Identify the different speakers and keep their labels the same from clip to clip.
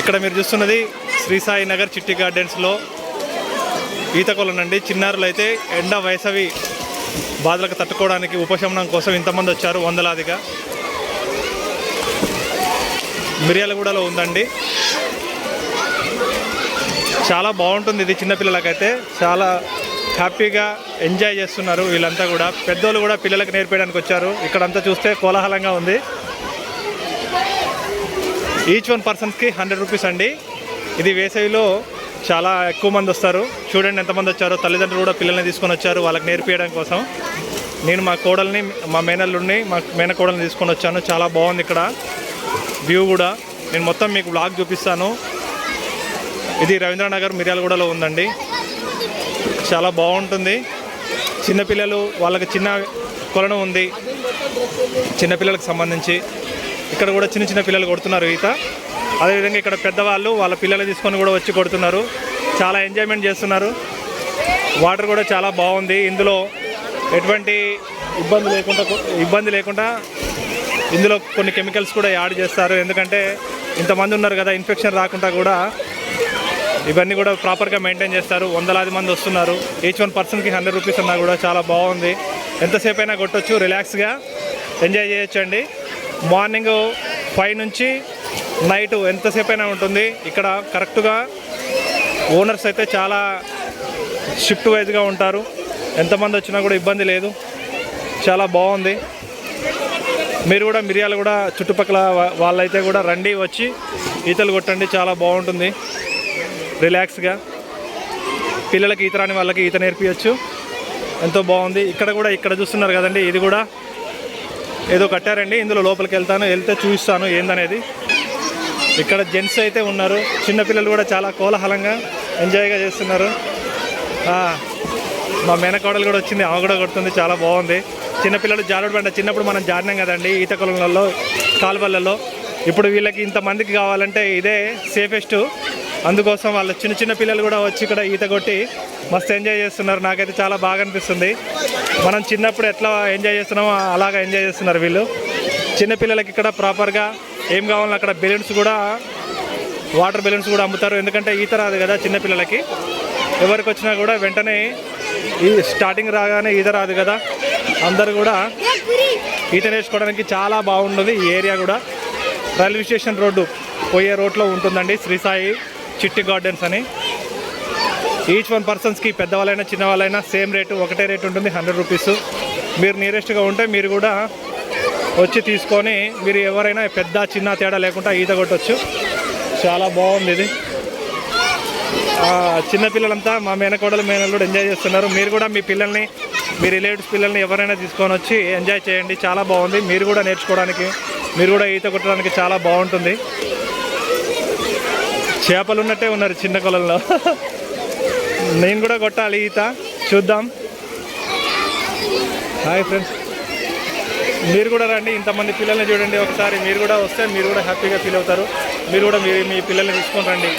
Speaker 1: ఇక్కడ మీరు చూస్తున్నది శ్రీ సాయి నగర్ చిట్టి గార్డెన్స్లో ఈత కొలనండి. చిన్నారులు అయితే ఎండ వేసవి బాధలకు తట్టుకోవడానికి ఉపశమనం కోసం ఇంతమంది వచ్చారు వందలాదిగా. మిర్యాలగూడలో ఉందండి. చాలా బాగుంటుంది ఇది చిన్నపిల్లలకైతే. చాలా హ్యాపీగా ఎంజాయ్ చేస్తున్నారు వీళ్ళంతా కూడా. పెద్దోళ్ళు కూడా పిల్లలకు నేర్పేయడానికి వచ్చారు. ఇక్కడంతా చూస్తే కోలాహలంగా ఉంది. ఈచ్ వన్ పర్సన్స్కి హండ్రెడ్ రూపీస్ అండి. ఇది వేసవిలో చాలా ఎక్కువ మంది వస్తారు. చూడండి ఎంతమంది వచ్చారో. తల్లిదండ్రులు కూడా పిల్లల్ని తీసుకొని వచ్చారు. వాళ్ళకి నేర్పించడం కోసం. నేను మా కోడల్ని మా మేనల్లుడిని మా మేనకోడల్ని తీసుకొని వచ్చాను. చాలా బాగుంది ఇక్కడ. వ్యూ కూడా. నేను మొత్తం మీకు బ్లాగ్ చూపిస్తాను. ఇది రవీంద్రనగర్ మిర్యాలగూడలో ఉందండి. చాలా బాగుంటుంది. చిన్నపిల్లలు వాళ్ళకి చిన్న కొలను ఉంది. చిన్నపిల్లలకు సంబంధించి. ఇక్కడ కూడా చిన్న చిన్న పిల్లలు కొడుతున్నారు ఈత. అదేవిధంగా ఇక్కడ పెద్దవాళ్ళు వాళ్ళ పిల్లలు తీసుకొని కూడా వచ్చి కొడుతున్నారు. చాలా ఎంజాయ్మెంట్ చేస్తున్నారు. వాటర్ కూడా చాలా బాగుంది. ఇందులో ఎటువంటి ఇబ్బంది లేకుండా ఇబ్బంది లేకుండా ఇందులో కొన్ని కెమికల్స్ కూడా యాడ్ చేస్తారు. ఎందుకంటే ఇంతమంది ఉన్నారు కదా ఇన్ఫెక్షన్ రాకుండా కూడా ఇవన్నీ కూడా ప్రాపర్గా మెయింటైన్ చేస్తారు. వందలాది మంది వస్తున్నారు. ఈచ్ వన్ పర్సన్కి హండ్రెడ్ రూపీస్ ఉన్నా కూడా చాలా బాగుంది. ఎంతసేపు అయినా కొట్టచ్చు రిలాక్స్గా ఎంజాయ్ చేయొచ్చు అండి మార్నింగ్ ఫైవ్ నుంచి నైట్ ఎంతసేపు అయినా ఉంటుంది. ఇక్కడ కరెక్ట్గా ఓనర్స్ అయితే చాలా షిఫ్ట్ వైజ్గా ఉంటారు. ఎంతమంది వచ్చినా కూడా ఇబ్బంది లేదు. చాలా బాగుంది. మీరు కూడా మిరియాలు కూడా చుట్టుపక్కల వాళ్ళైతే కూడా రండి వచ్చి ఈతలు కొట్టండి. చాలా బాగుంటుంది. రిలాక్స్గా. పిల్లలకి ఈత రాని వాళ్ళకి ఈత నేర్పించచ్చు ఎంతో బాగుంది. ఇక్కడ కూడా ఇక్కడ చూస్తున్నారు కదండి ఇది కూడా ఏదో కట్టారండి ఇందులో లోపలికి వెళ్తాను వెళ్తే చూపిస్తాను ఏందనేది. ఇక్కడ జెంట్స్ అయితే ఉన్నారు చిన్నపిల్లలు కూడా చాలా కోలాహలంగా ఎంజాయ్గా చేస్తున్నారు. మా మేనకోడలు కూడా వచ్చింది ఆమె కూడా కొడుతుంది చాలా బాగుంది. చిన్నపిల్లలు జారుడు బండ చిన్నప్పుడు మనం జారినాం కదండి ఈత కొలంలో కాలువలలో ఇప్పుడు వీళ్ళకి ఇంతమందికి కావాలంటే ఇదే సేఫెస్ట్ అందుకోసం వాళ్ళ చిన్న చిన్న పిల్లలు కూడా వచ్చి ఇక్కడ ఈత కొట్టి మస్తు ఎంజాయ్ చేస్తున్నారు. నాకైతే చాలా బాగా అనిపిస్తుంది. మనం చిన్నప్పుడు ఎట్లా ఎంజాయ్ చేస్తున్నామో అలాగా ఎంజాయ్ చేస్తున్నారు వీళ్ళు. చిన్నపిల్లలకి ఇక్కడ ప్రాపర్గా ఏం కావాలో అక్కడ బెలూన్స్ కూడా వాటర్ బెలూన్స్ కూడా అమ్ముతారు. ఎందుకంటే ఈత రాదు కదా చిన్నపిల్లలకి ఎవరికి వచ్చినా కూడా వెంటనే ఈ స్టార్టింగ్ రాగానే ఈత రాదు కదా. అందరు కూడా ఈత నేర్చుకోవడానికి చాలా బాగుంటుంది ఈ ఏరియా కూడా. రైల్వే స్టేషన్ రోడ్డు పోయే రోడ్లో ఉంటుందండి శ్రీ సాయి. చిట్టి గార్డెన్స్ అని. ఈచ్ వన్ పర్సన్స్కి పెద్దవాళ్ళైనా చిన్నవాళ్ళైనా సేమ్ రేటు ఒకటే రేటు ఉంటుంది హండ్రెడ్ రూపీస్ మీరు నియరెస్ట్గా ఉంటే మీరు కూడా వచ్చి తీసుకొని మీరు ఎవరైనా పెద్ద చిన్న తేడా లేకుండా ఈత కొట్టచ్చు. చాలా బాగుంది ఇది. చిన్నపిల్లలంతా మా మేనకోడలు మేనల్లుడు ఎంజాయ్ చేస్తున్నారు. మీరు కూడా మీ పిల్లల్ని మీ రిలేటివ్స్ పిల్లల్ని ఎవరైనా తీసుకొని వచ్చి ఎంజాయ్ చేయండి. చాలా బాగుంది. మీరు కూడా నేర్చుకోవడానికి మీరు కూడా ఈత కొట్టడానికి చాలా బాగుంటుంది. చేపలు ఉన్నట్టే ఉన్నారు చిన్న కొలంలో. నేను కూడా కొట్టాలి ఈత. చూద్దాం. హాయ్ ఫ్రెండ్స్ మీరు కూడా రండి. ఇంతమంది పిల్లల్ని చూడండి ఒకసారి. మీరు కూడా వస్తే మీరు కూడా హ్యాపీగా ఫీల్ అవుతారు. మీరు కూడా మీ మీ పిల్లల్ని తీసుకొని రండి.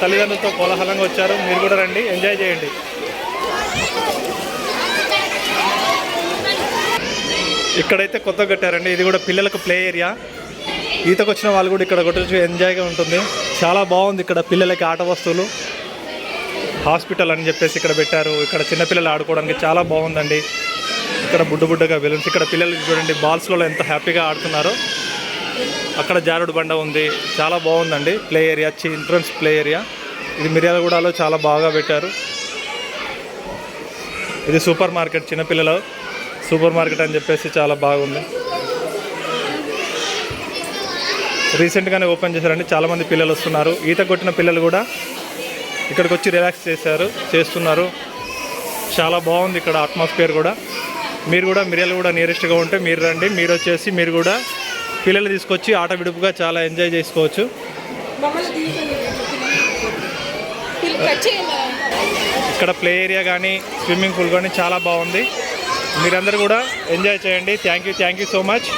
Speaker 1: తల్లిదండ్రులతో కోలాహలంగా వచ్చారు. మీరు కూడా రండి. ఎంజాయ్ చేయండి. ఇక్కడైతే కొత్త కట్టారండి. ఇది కూడా పిల్లలకు ప్లే ఏరియా. ఈతకు వచ్చిన వాళ్ళు కూడా ఇక్కడ కొట్టచ్చు. ఎంజాయ్గా ఉంటుంది. చాలా బాగుంది ఇక్కడ పిల్లలకి ఆట వస్తువులు. హాస్పిటల్ అని చెప్పేసి ఇక్కడ పెట్టారు. ఇక్కడ చిన్నపిల్లలు ఆడుకోవడానికి చాలా బాగుందండి. ఇక్కడ బుడ్డ బుడ్డగా బెలూన్స్. ఇక్కడ పిల్లలు చూడండి బాల్స్లో ఎంత హ్యాపీగా ఆడుతున్నారో. అక్కడ జారుడు బండ ఉంది. చాలా బాగుందండి. Play area children's play area. ఇది మిర్యాలగూడలో చాలా బాగా పెట్టారు. ఇది సూపర్ మార్కెట్ చిన్నపిల్లలు సూపర్ మార్కెట్ అని చెప్పేసి చాలా బాగుంది. రీసెంట్గానే ఓపెన్ చేశారండి. చాలామంది పిల్లలు వస్తున్నారు. ఈత కొట్టిన పిల్లలు కూడా ఇక్కడికి వచ్చి రిలాక్స్ చేశారు చేస్తున్నారు. చాలా బాగుంది ఇక్కడ అట్మాస్ఫియర్ కూడా. మీరు కూడా మిరియలు కూడా నియరెస్ట్గా ఉంటే మీరు రండి. మీరు వచ్చేసి మీరు కూడా పిల్లలు తీసుకొచ్చి ఆట విడుపుగా చాలా ఎంజాయ్ చేసుకోవచ్చు. ఇక్కడ ప్లే ఏరియా కానీ స్విమ్మింగ్ పూల్ కానీ చాలా బాగుంది. మీరందరూ కూడా ఎంజాయ్ చేయండి. Thank you thank you so much